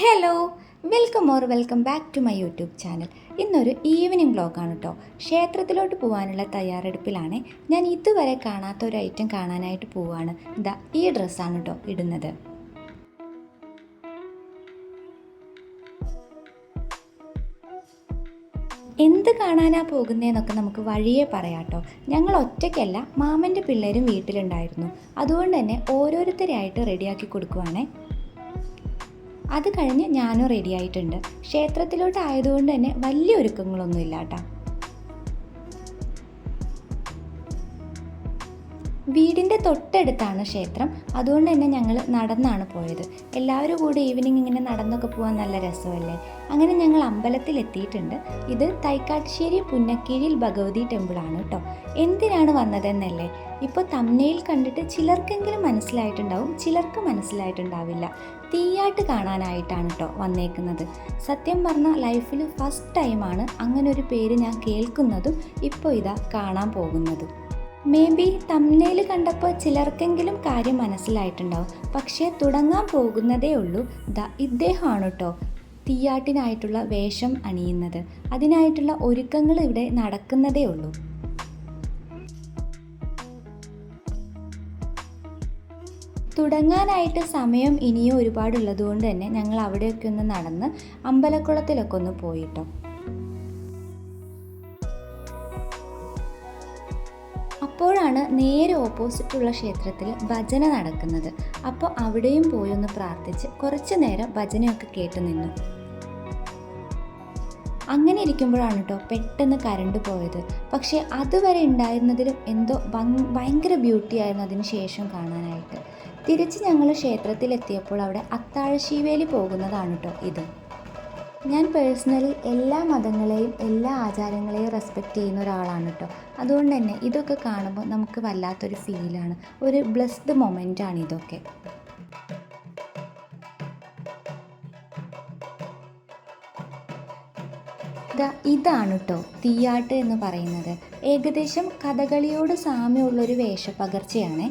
Hello welcome or welcome back to my YouTube channel ഇന്നൊരു evening വ്ളോഗാണ് കേട്ടോ ക്ഷേത്രത്തിലോട്ട് പോകാനുള്ള തയ്യാറെടുപ്പിലാണ് ഞാൻ ഇതുവരെ കാണാത്ത ഒരു ഐറ്റം കാണാനായിട്ട് പോവാണ്. ഇതാ ഈ ഡ്രസ്സാണ് കേട്ടോ ഇടുന്നത്. എന്ത് കാണാനാ പോകുന്നതെന്നൊക്കെ നമുക്ക് വഴിയെ പറയാട്ടോ ഞങ്ങൾ ഒറ്റയ്ക്കല്ല മാമന്റെ പിള്ളേരും വീട്ടിലുണ്ടായിരുന്നു. അതുകൊണ്ട് തന്നെ ഓരോരുത്തരെയായിട്ട് റെഡിയാക്കി കൊടുക്കുവാണേ. അത് കഴിഞ്ഞ് ഞാനും റെഡി ആയിട്ടുണ്ട്. ക്ഷേത്രത്തിലോട്ട് ആയതുകൊണ്ട് തന്നെ വലിയ ഒരുക്കങ്ങളൊന്നും ഇല്ല കേട്ടോ വീടിന്റെ തൊട്ടടുത്താണ് ക്ഷേത്രം. അതുകൊണ്ട് തന്നെ ഞങ്ങൾ നടന്നാണ് പോയത്. എല്ലാവരും കൂടി ഈവനിങ് ഇങ്ങനെ നടന്നൊക്കെ പോകാൻ നല്ല രസമല്ലേ? അങ്ങനെ ഞങ്ങൾ അമ്പലത്തിൽ എത്തിയിട്ടുണ്ട്. ഇത് തൈക്കാട്ടുശ്ശേരി പുന്നക്കീഴിൽ ഭഗവതി ടെമ്പിളാണ് കേട്ടോ എന്തിനാണ് വന്നതെന്നല്ലേ? ഇപ്പോൾ തമ്മയിൽ കണ്ടിട്ട് ചിലർക്കെങ്കിലും മനസ്സിലായിട്ടുണ്ടാവും ചിലർക്ക് മനസ്സിലായിട്ടുണ്ടാവില്ല. തീയാട്ട് കാണാനായിട്ടാണ് കേട്ടോ വന്നേക്കുന്നത്. സത്യം പറഞ്ഞാൽ ലൈഫിൽ ഫസ്റ്റ് ടൈമാണ് അങ്ങനെ ഒരു പേര് ഞാൻ കേൾക്കുന്നതും ഇപ്പോൾ ഇതാ കാണാൻ പോകുന്നതും. മേ ബി തമ്നയിൽ കണ്ടപ്പോൾ ചിലർക്കെങ്കിലും കാര്യം മനസ്സിലായിട്ടുണ്ടാവും. പക്ഷേ തുടങ്ങാൻ പോകുന്നതേ ഉള്ളൂ. ദ ഇദ്ദേഹമാണ് കേട്ടോ തീയാട്ടിനായിട്ടുള്ള വേഷം അണിയുന്നത്. അതിനായിട്ടുള്ള ഒരുക്കങ്ങൾ ഇവിടെ നടക്കുന്നതേ ഉള്ളൂ. തുടങ്ങാനായിട്ട് സമയം ഇനിയും ഒരുപാടുള്ളതുകൊണ്ട് തന്നെ ഞങ്ങൾ അവിടെയൊക്കെ ഒന്ന് നടന്ന് അമ്പലക്കുളത്തിലൊക്കെ ഒന്ന് പോയിട്ടോ. അപ്പോഴാണ് നേരെ ഓപ്പോസിറ്റുള്ള ക്ഷേത്രത്തിൽ ഭജന നടക്കുന്നത്. അപ്പോൾ അവിടെയും പോയി ഒന്ന് പ്രാർത്ഥിച്ച് കുറച്ച് നേരം ഭജനയൊക്കെ കേട്ട് നിന്നു. അങ്ങനെ ഇരിക്കുമ്പോഴാണ് കേട്ടോ പെട്ടെന്ന് കരണ്ട് പോയത്. പക്ഷേ അതുവരെ ഉണ്ടായിരുന്നതിലും എന്തോ ഭയങ്കര ബ്യൂട്ടി ആയിരുന്നു അതിന് ശേഷം കാണാനായിട്ട്. തിരിച്ച് ഞങ്ങൾ ക്ഷേത്രത്തിലെത്തിയപ്പോൾ അവിടെ അത്താഴശീവേലി പോകുന്നതാണ് കേട്ടോ ഇത്. ഞാൻ പേഴ്സണലി എല്ലാ മതങ്ങളെയും എല്ലാ ആചാരങ്ങളെയും റെസ്പെക്റ്റ് ചെയ്യുന്ന ഒരാളാണ് കേട്ടോ അതുകൊണ്ട് തന്നെ ഇതൊക്കെ കാണുമ്പോൾ നമുക്ക് വല്ലാത്തൊരു ഫീലാണ് ഒരു ബ്ലെസ്ഡ് മൊമെന്റ് ആണ് ഇതൊക്കെ. ഇതാണ് കേട്ടോ തീയാട്ട് എന്ന് പറയുന്നത്. ഏകദേശം കഥകളിയോട് സാമ്യമുള്ളൊരു വേഷപ്പകർച്ചയാണ്.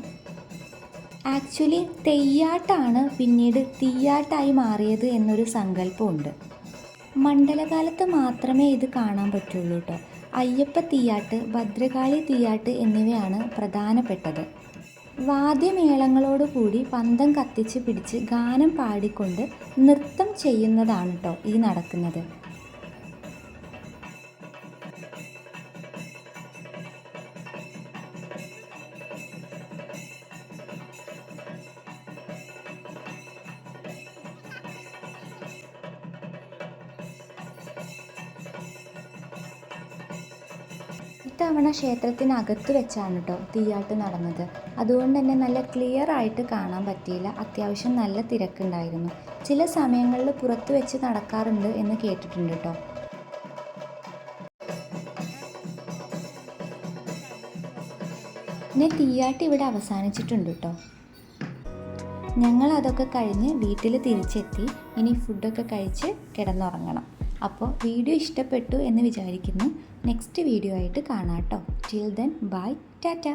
ആക്ച്വലി തെയ്യാട്ടാണ് പിന്നീട് തീയാട്ടായി മാറിയത് എന്നൊരു സങ്കല്പമുണ്ട്. മണ്ഡലകാലത്ത് മാത്രമേ ഇത് കാണാൻ പറ്റുള്ളൂ കേട്ടോ അയ്യപ്പ തീയാട്ട് ഭദ്രകാളി തീയാട്ട് എന്നിവയാണ് പ്രധാനപ്പെട്ടത്. വാദ്യമേളങ്ങളോടുകൂടി പന്തം കത്തിച്ച് പിടിച്ച് ഗാനം പാടിക്കൊണ്ട് നൃത്തം ചെയ്യുന്നതാണ് കേട്ടോ ഈ നടക്കുന്നത്. ഇത്തവണ ക്ഷേത്രത്തിനകത്ത് വെച്ചാണ് കേട്ടോ തീയാട്ട് നടന്നത്. അതുകൊണ്ട് തന്നെ നല്ല ക്ലിയർ ആയിട്ട് കാണാൻ പറ്റിയില്ല. അത്യാവശ്യം നല്ല തിരക്കുണ്ടായിരുന്നു. ചില സമയങ്ങളിൽ പുറത്ത് വെച്ച് നടക്കാറുണ്ട് എന്ന് കേട്ടിട്ടുണ്ട് കേട്ടോ പിന്നെ തീയാട്ട് ഇവിടെ അവസാനിച്ചിട്ടുണ്ട് കേട്ടോ ഞങ്ങൾ അതൊക്കെ കഴിഞ്ഞ് വീട്ടിൽ തിരിച്ചെത്തി. ഇനി ഫുഡൊക്കെ കഴിച്ച് കിടന്നുറങ്ങണം. അപ്പോൾ വീഡിയോ ഇഷ്ടപ്പെട്ടു എന്ന് വിചാരിക്കുന്നു. നെക്സ്റ്റ് വീഡിയോ ആയിട്ട് കാണാം കേട്ടോ. Till then bye Tata